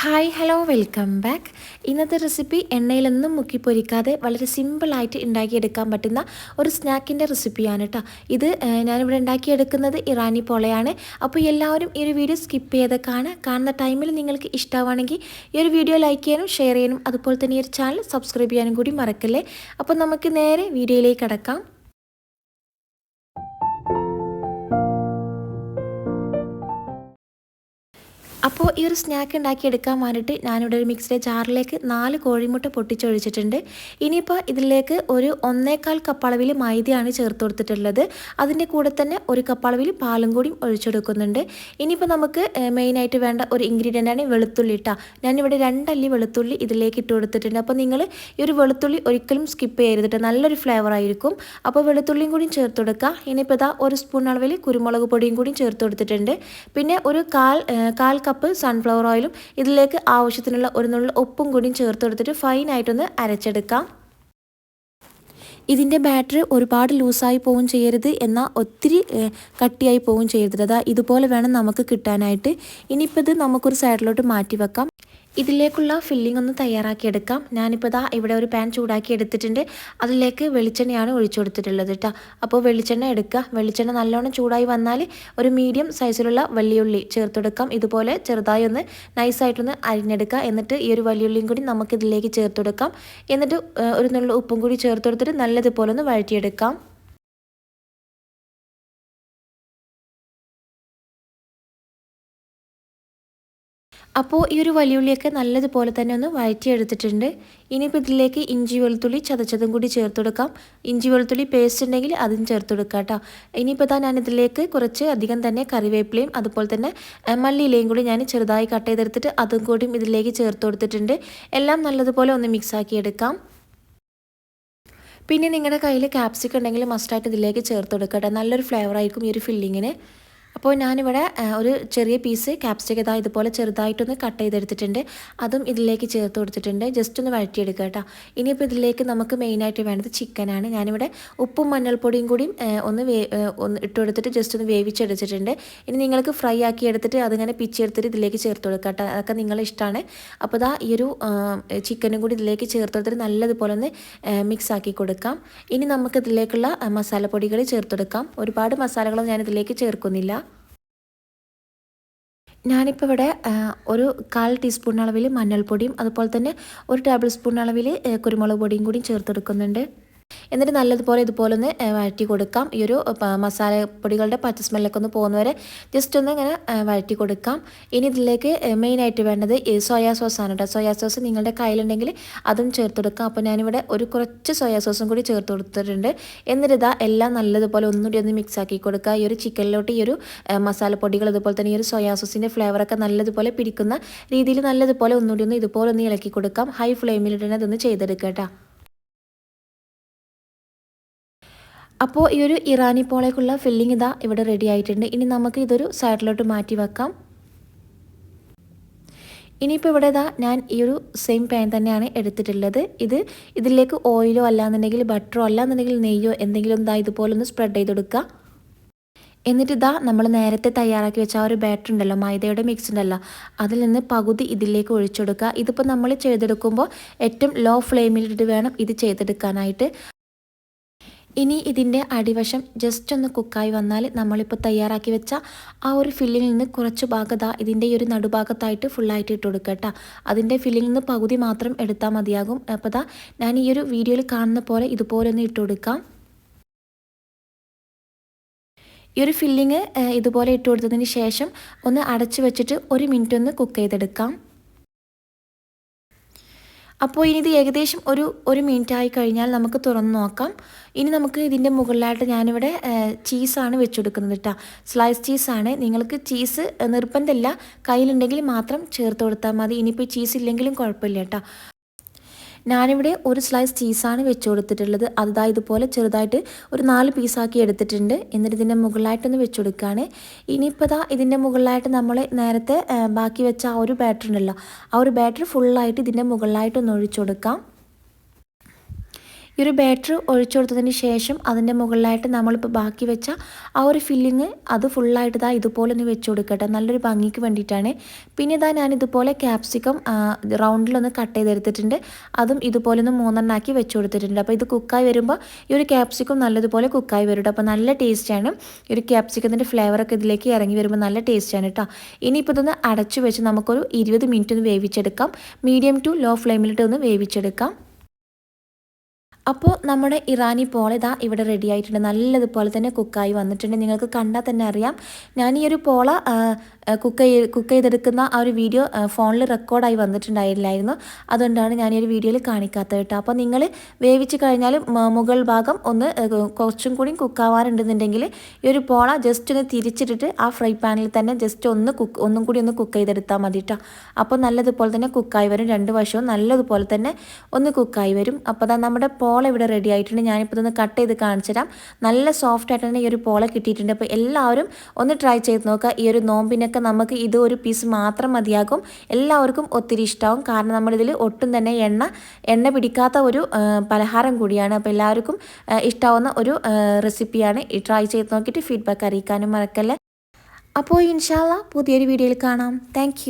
Hi hello welcome back ഇന്നത്തെ recipe എണ്ണയിലൊന്നും മുക്കി പൊരിക്കാതെ വളരെ സിമ്പിളായിട്ട് ഉണ്ടാക്കിയെടുക്കാൻ പറ്റുന്ന ഒരു സ്നാക്കിന്റെ റെസിപ്പിയാണ് കേട്ടോ ഇത് ഞാനിവിടെ ഉണ്ടാക്കിയെടുക്കുന്നത് ഇറാനി പോളയാണ്. അപ്പോൾ എല്ലാവരും ഈ ഒരു വീഡിയോ സ്കിപ്പ് ചെയ്ത് കാണുക കാണുന്ന ടൈമിൽ നിങ്ങൾക്ക് ഇഷ്ടമാണെങ്കിൽ ഈ ഒരു വീഡിയോ ലൈക്ക് ചെയ്യാനും ഷെയർ ചെയ്യാനും അതുപോലെ തന്നെ ഈ ഒരു ചാനൽ സബ്സ്ക്രൈബ് ചെയ്യാനും കൂടി മറക്കല്ലേ? അപ്പോൾ നമുക്ക് നേരെ വീഡിയോയിലേക്ക് കടക്കാം. അപ്പോൾ ഈ ഒരു സ്നാക്ക് ഉണ്ടാക്കിയെടുക്കാൻ വേണ്ടിയിട്ട് ഞാനിവിടെ ഒരു മിക്സിയുടെ ജാറിലേക്ക് നാല് കോഴിമുട്ട പൊട്ടിച്ചൊഴിച്ചിട്ടുണ്ട്. ഇനിയിപ്പോൾ ഇതിലേക്ക് ഒരു ഒന്നേകാൽ കപ്പളവിൽ മൈദയാണ് ചേർത്ത് കൊടുത്തിട്ടുള്ളത്. അതിന്റെ കൂടെ തന്നെ ഒരു കപ്പളവിൽ പാലും കൂടി ഒഴിച്ചെടുക്കുന്നുണ്ട്. ഇനിയിപ്പോൾ നമുക്ക് മെയിനായിട്ട് വേണ്ട ഒരു ഇൻഗ്രീഡിയന്റാണ് വെളുത്തുള്ളി ഇട്ടാ ഞാനിവിടെ രണ്ടല്ലി വെളുത്തുള്ളി ഇതിലേക്ക് ഇട്ട് കൊടുത്തിട്ടുണ്ട്. അപ്പോൾ നിങ്ങൾ ഈ ഒരു വെളുത്തുള്ളി ഒരിക്കലും സ്കിപ്പ് ചെയ്യരുതിട്ട് നല്ലൊരു ഫ്ലേവർ ആയിരിക്കും. അപ്പോൾ വെളുത്തുള്ളിയും കൂടി ചേർത്ത് കൊടുക്കുക ഇനിയിപ്പോൾ ഇതാ ഒരു സ്പൂൺ അളവിൽ കുരുമുളക് പൊടിയും കൂടി ചേർത്ത് കൊടുത്തിട്ടുണ്ട്. പിന്നെ ഒരു കാൽ കാൽ കപ്പ് സൺഫ്ലവർ ഓയിലും ഇതിലേക്ക് ആവശ്യത്തിനുള്ള ഒരു നുള്ള ഉപ്പും കൂടിയും ചേർത്ത് കൊടുത്തിട്ട് ഫൈനായിട്ടൊന്ന് അരച്ചെടുക്കാം. ഇതിന്റെ ബാറ്റർ ഒരുപാട് ലൂസായി പോവും ചെയ്യരുത് എന്നാൽ ഒത്തിരി കട്ടിയായി പോവും ചെയ്യരുത്. അതാ ഇതുപോലെ വേണം നമുക്ക് കിട്ടാനായിട്ട്. ഇനിയിപ്പോൾ ഇത് നമുക്കൊരു സൈഡിലോട്ട് മാറ്റി വെക്കാം. ഇതിലേക്കുള്ള ഫില്ലിംഗ് ഒന്ന് തയ്യാറാക്കിയെടുക്കാം ഞാനിപ്പോൾ ദാ ഇവിടെ ഒരു പാൻ ചൂടാക്കി എടുത്തിട്ടുണ്ട്. അതിലേക്ക് വെളിച്ചെണ്ണയാണ് ഒഴിച്ചു കൊടുത്തിട്ടുള്ളത് കേട്ടോ അപ്പോൾ വെളിച്ചെണ്ണ എടുക്കുക. വെളിച്ചെണ്ണ നല്ലോണം ചൂടായി വന്നാൽ ഒരു മീഡിയം സൈസിലുള്ള വലിയുള്ളി ചേർത്തെടുക്കാം ഇതുപോലെ ചെറുതായി ഒന്ന് നൈസായിട്ടൊന്ന് അരിഞ്ഞെടുക്കുക. എന്നിട്ട് ഈ ഒരു വലിയുള്ളിയും കൂടി നമുക്കിതിലേക്ക് ചേർത്തെടുക്കാം എന്നിട്ട് ഒരു നുള്ള ഉപ്പും കൂടി ചേർത്തെടുത്തിട്ട് നല്ലതുപോലെ ഒന്ന് വഴറ്റിയെടുക്കാം. അപ്പോൾ ഈ ഒരു വലിയുള്ളിയൊക്കെ നല്ലതുപോലെ തന്നെ ഒന്ന് വഴറ്റിയെടുത്തിട്ടുണ്ട്. ഇനിയിപ്പോൾ ഇതിലേക്ക് ഇഞ്ചി വെളുത്തുള്ളി ചതച്ചതും കൂടി ചേർത്ത് കൊടുക്കാം. ഇഞ്ചി വെളുത്തുള്ളി പേസ്റ്റ് ഉണ്ടെങ്കിൽ അതും ചേർത്ത് കൊടുക്കാം കേട്ടോ. ഇനിയിപ്പോൾ ഞാൻ ഇതിലേക്ക് കുറച്ച് അധികം തന്നെ കറിവേപ്പിലയും അതുപോലെ തന്നെ മല്ലിയിലയും കൂടി ഞാൻ ചെറുതായി കട്ട് ചെയ്തെടുത്തിട്ട് അതും കൂടിയും ഇതിലേക്ക് ചേർത്ത് കൊടുത്തിട്ടുണ്ട്. എല്ലാം നല്ലതുപോലെ ഒന്ന് മിക്സ് ആക്കി എടുക്കാം. പിന്നെ നിങ്ങളുടെ കയ്യിൽ ക്യാപ്സിക്കം ഉണ്ടെങ്കിൽ മസ്റ്റായിട്ട് ഇതിലേക്ക് ചേർത്ത് കൊടുക്കട്ടെ നല്ലൊരു ഫ്ലേവറായിരിക്കും ഈ ഒരു ഫില്ലിങ്ങിന് അപ്പോൾ ഞാനിവിടെ ഒരു ചെറിയ പീസ് ക്യാപ്സിക്കം ഇതാ ഇതുപോലെ ചെറുതായിട്ടൊന്ന് കട്ട് ചെയ്തെടുത്തിട്ടുണ്ട്. അതും ഇതിലേക്ക് ചേർത്ത് കൊടുത്തിട്ടുണ്ട്. ജസ്റ്റ് ഒന്ന് വഴറ്റിയെടുക്കുക കേട്ടോ. ഇനിയിപ്പോൾ ഇതിലേക്ക് നമുക്ക് മെയിനായിട്ട് വേണ്ടത് ചിക്കനാണ് ഞാനിവിടെ ഉപ്പും മഞ്ഞൾപ്പൊടിയും കൂടിയും ഒന്ന് വേ ഒന്ന് ഇട്ട് കൊടുത്തിട്ട് ജസ്റ്റ് ഒന്ന് വേവിച്ചെടുത്തിട്ടുണ്ട്. ഇനി നിങ്ങൾക്ക് ഫ്രൈ ആക്കി എടുത്തിട്ട് അതിങ്ങനെ പിച്ചെടുത്തിട്ട് ഇതിലേക്ക് ചേർത്ത് കൊടുക്കുക കേട്ടോ. അതൊക്കെ നിങ്ങളെ ഇഷ്ടമാണ് അപ്പോൾ ഇതാ ഈ ഒരു ചിക്കനും കൂടി ഇതിലേക്ക് ചേർത്ത് കൊടുത്തിട്ട് നല്ലതുപോലെ ഒന്ന് മിക്സ് ആക്കി കൊടുക്കാം. ഇനി നമുക്ക് ഇതിലേക്കുള്ള മസാലപ്പൊടികൾ ചേർത്ത് കൊടുക്കാം. ഒരുപാട് മസാലകളൊന്നും ഞാൻ ഇതിലേക്ക് ചേർക്കുന്നില്ല. ഞാനിപ്പോൾ ഇവിടെ ഒരു കാൽ ടീസ്പൂൺ അളവിൽ മഞ്ഞൾപ്പൊടിയും അതുപോലെ തന്നെ ഒരു ടേബിൾ സ്പൂൺ അളവിൽ കുരുമുളക് പൊടിയും കൂടി ചേർത്തെടുക്കുന്നുണ്ട്. എന്നിട്ട് നല്ലതുപോലെ ഇതുപോലെ ഒന്ന് വഴറ്റി കൊടുക്കാം ഈ ഒരു മസാല മസാലപ്പൊടികളുടെ പച്ച സ്മെല്ലൊക്കെ ഒന്ന് പോകുന്നവരെ ജസ്റ്റ് ഒന്ന് ഇങ്ങനെ വഴറ്റി കൊടുക്കാം ഇനി ഇതിലേക്ക് മെയിനായിട്ട് വേണ്ടത് സോയാ സോസാണ് കേട്ടോ സോയാ സോസ് നിങ്ങളുടെ കയ്യിലുണ്ടെങ്കിൽ അതും ചേർത്ത് കൊടുക്കാം. അപ്പോൾ ഞാനിവിടെ ഒരു കുറച്ച് സോയാ സോസും കൂടി ചേർത്ത് കൊടുത്തിട്ടുണ്ട്. എന്നിട്ട് ഇതാ എല്ലാം നല്ലതുപോലെ ഒന്നുകൂടി ഒന്ന് മിക്സ് ആക്കി കൊടുക്കുക. ഈ ഒരു ചിക്കനിലോട്ട് ഈ ഒരു മസാല മസാലപ്പൊടികൾ അതുപോലെ തന്നെ ഈ ഒരു സോയാ സോസിന്റെ ഫ്ലേവറൊക്കെ നല്ലതുപോലെ പിടിക്കുന്ന രീതിയിൽ നല്ലതുപോലെ ഒന്നുകൂടി ഒന്ന് ഇതുപോലെ ഒന്ന് ഇളക്കി കൊടുക്കാം. ഹൈ ഫ്ലെയിമിലിട്ട് ഇതൊന്ന് ചെയ്തെടുക്കുക കേട്ടോ അപ്പോൾ ഈ ഒരു ഇറാനി പോളേക്കുള്ള ഫില്ലിംഗ് ഇതാ ഇവിടെ റെഡി ആയിട്ടുണ്ട്. ഇനി നമുക്ക് ഇതൊരു സൈഡിലോട്ട് മാറ്റി വെക്കാം. ഇനിയിപ്പോൾ ഇവിടെ ഇതാ ഞാൻ ഈ ഒരു സെയിം പാൻ തന്നെയാണ് എടുത്തിട്ടുള്ളത്. ഇത് ഇതിലേക്ക് ഓയിലോ അല്ലാന്നുണ്ടെങ്കിൽ ബട്ടറോ അല്ലാന്നുണ്ടെങ്കിൽ നെയ്യോ എന്തെങ്കിലും ഇതാ ഇതുപോലെ ഒന്ന് സ്പ്രെഡ് ചെയ്ത് കൊടുക്കുക. എന്നിട്ട് ഇതാ നമ്മൾ നേരത്തെ തയ്യാറാക്കി വെച്ച ആ ഒരു ബാറ്റർ ഉണ്ടല്ലോ മൈദയുടെ മിക്സ് ഉണ്ടല്ലോ അതിൽ നിന്ന് പകുതി ഇതിലേക്ക് ഒഴിച്ചെടുക്കുക ഇതിപ്പോൾ നമ്മൾ ചെയ്തെടുക്കുമ്പോൾ ഏറ്റവും ലോ ഫ്ലെയിമിലിട്ട് വേണം ഇത് ചെയ്തെടുക്കാനായിട്ട്. ഇനി ഇതിന്റെ അടിവശം ജസ്റ്റ് ഒന്ന് കുക്കായി വന്നാൽ നമ്മളിപ്പോൾ തയ്യാറാക്കി വെച്ച ആ ഒരു ഫില്ലിൽ നിന്ന് കുറച്ച് ഭാഗത ഇതിന്റെ ഈ ഒരു നടുഭാഗത്തായിട്ട് ഫുള്ളായിട്ട് ഇട്ട് കൊടുക്കുക അതിന്റെ ഫില്ലിൽ നിന്ന് പകുതി മാത്രം എടുത്താൽ മതിയാകും. അപ്പോൾ ദാ ഞാൻ ഈ ഒരു വീഡിയോയിൽ കാണുന്ന പോലെ ഇതുപോലെ ഒന്ന് ഇട്ട് കൊടുക്കാം. ഈ ഒരു ഫില്ലിങ് ഇതുപോലെ ഇട്ട് കൊടുത്തതിന് ശേഷം ഒന്ന് അടച്ചു വെച്ചിട്ട് ഒരു മിനിറ്റ് ഒന്ന് കുക്ക് ചെയ്തെടുക്കാം. അപ്പോൾ ഇനി ഇത് ഏകദേശം ഒരു ഒരു മിനിറ്റ് ആയി കഴിഞ്ഞാൽ നമുക്ക് തുറന്ന് നോക്കാം. ഇനി നമുക്ക് ഇതിന്റെ മുകളിലായിട്ട് ഞാനിവിടെ ചീസാണ് വെച്ചെടുക്കുന്നത് കേട്ടോ സ്ലൈസ് ചീസാണ് നിങ്ങൾക്ക് ചീസ് നിർബന്ധമില്ല. കയ്യിലുണ്ടെങ്കിൽ മാത്രം ചേർത്ത് കൊടുത്താൽ മതി. ഇനിയിപ്പോൾ ചീസ് ഇല്ലെങ്കിലും കുഴപ്പമില്ല കേട്ടോ ഞാനിവിടെ ഒരു സ്ലൈസ് ചീസാണ് വെച്ച് കൊടുത്തിട്ടുള്ളത്. അതാ ഇതുപോലെ ചെറുതായിട്ട് ഒരു നാല് പീസാക്കി എടുത്തിട്ടുണ്ട്. എന്നിട്ട് ഇതിന്റെ മുകളിലായിട്ടൊന്ന് വെച്ച് കൊടുക്കുകയാണ്. ഇനിയിപ്പോൾ ദാ ഇതിന്റെ മുകളിലായിട്ട് നമ്മൾ നേരത്തെ ബാക്കി വെച്ച ആ ഒരു ബാറ്റർ ഉണ്ടല്ലോ ആ ഒരു ബാറ്റർ ഫുള്ളായിട്ട് ഇതിന്റെ മുകളിലായിട്ടൊന്ന് ഒഴിച്ചു കൊടുക്കാം. ഈ ഒരു ബാറ്റർ ഒഴിച്ചു കൊടുത്തതിന് ശേഷം അതിന്റെ മുകളിലായിട്ട് നമ്മളിപ്പോൾ ബാക്കി വെച്ച ആ ഒരു ഫില്ലിങ് അത് ഫുള്ളായിട്ട് ഇതാ ഇതുപോലെ ഒന്ന് വെച്ച് കൊടുക്കട്ടെ. നല്ലൊരു ഭംഗിക്ക് വേണ്ടിയിട്ടാണ്. പിന്നെ ഇതാ ഞാൻ ഇതുപോലെ ക്യാപ്സിക്കം റൗണ്ടിലൊന്ന് കട്ട് ചെയ്തെടുത്തിട്ടുണ്ട്. അതും ഇതുപോലെ ഒന്ന് മൂന്നെണ്ണാക്കി വെച്ച് കൊടുത്തിട്ടുണ്ട്. അപ്പോൾ ഇത് കുക്കായി വരുമ്പോൾ ഈ ഒരു ക്യാപ്സിക്കം നല്ലതുപോലെ കുക്കായി വരും അപ്പോൾ നല്ല ടേസ്റ്റാണ്. ഈ ഒരു ക്യാപ്സിക്കത്തിന്റെ ഫ്ലേവറൊക്കെ ഇതിലേക്ക് ഇറങ്ങി വരുമ്പോൾ നല്ല ടേസ്റ്റാണ് കേട്ടോ. ഇനിയിപ്പോൾ ഇതൊന്ന് അടച്ചു വെച്ച് നമുക്കൊരു ഇരുപത് മിനിറ്റ് ഒന്ന് വേവിച്ചെടുക്കാം. മീഡിയം ടു ലോ ഫ്ലെയിമിലിട്ട് ഒന്ന് വേവിച്ചെടുക്കാം. അപ്പോൾ നമ്മുടെ ഇറാനി പോള ഇതാ ഇവിടെ റെഡി ആയിട്ടുണ്ട്. നല്ലതുപോലെ തന്നെ കുക്കായി വന്നിട്ടുണ്ട്. നിങ്ങൾക്ക് കണ്ടാൽ തന്നെ അറിയാം. ഞാൻ ഈ ഒരു പോള കുക്ക് ചെയ്ത് കുക്ക് ചെയ്തെടുക്കുന്ന ആ ഒരു വീഡിയോ ഫോണിൽ റെക്കോർഡായി വന്നിട്ടുണ്ടായില്ലായിരുന്നു. അതുകൊണ്ടാണ് ഞാൻ ഈ ഒരു വീഡിയോയിൽ കാണിക്കാത്തത് കേട്ടോ. അപ്പോൾ നിങ്ങൾ വേവിച്ച് കഴിഞ്ഞാൽ മുകൾ ഭാഗം ഒന്ന് കുറച്ചും കൂടി കുക്കാവാറുണ്ടെന്നുണ്ടെങ്കിൽ ഈ ഒരു പോള ജസ്റ്റ് ഒന്ന് തിരിച്ചിട്ടിട്ട് ആ ഫ്രൈ പാനിൽ തന്നെ ജസ്റ്റ് ഒന്ന് കുക്ക് ഒന്നും കൂടി ഒന്ന് കുക്ക് ചെയ്തെടുത്താൽ മതി കേട്ടോ അപ്പോൾ നല്ലതുപോലെ തന്നെ കുക്കായി വരും. രണ്ട് വശവും നല്ലതുപോലെ തന്നെ ഒന്ന് കുക്കായി വരും. അപ്പോൾ നമ്മുടെ പോള ഇവിടെ റെഡി ആയിട്ടുണ്ട്. ഞാനിപ്പോൾ ഇതൊന്ന് കട്ട് ചെയ്ത് കാണിച്ചു തരാം നല്ല സോഫ്റ്റ് ആയിട്ട് തന്നെ ഈ ഒരു പോള കിട്ടിയിട്ടുണ്ട്. അപ്പോൾ എല്ലാവരും ഒന്ന് ട്രൈ ചെയ്ത് നോക്കുക. ഈ ഒരു നോമ്പിനൊക്കെ നമുക്ക് ഇത് ഒരു പീസ് മാത്രം മതിയാകും. എല്ലാവർക്കും ഒത്തിരി ഇഷ്ടമാവും കാരണം നമ്മളിതിൽ ഒട്ടും തന്നെ എണ്ണ എണ്ണ പിടിക്കാത്ത ഒരു പലഹാരം കൂടിയാണ്. അപ്പോൾ എല്ലാവർക്കും ഇഷ്ടമാവുന്ന ഒരു റെസിപ്പിയാണ് ട്രൈ ചെയ്ത് നോക്കിയിട്ട് ഫീഡ്ബാക്ക് അറിയിക്കാനും മറക്കല്ലേ. അപ്പോൾ ഇൻഷാല്ല പുതിയൊരു വീഡിയോയിൽ കാണാം. താങ്ക്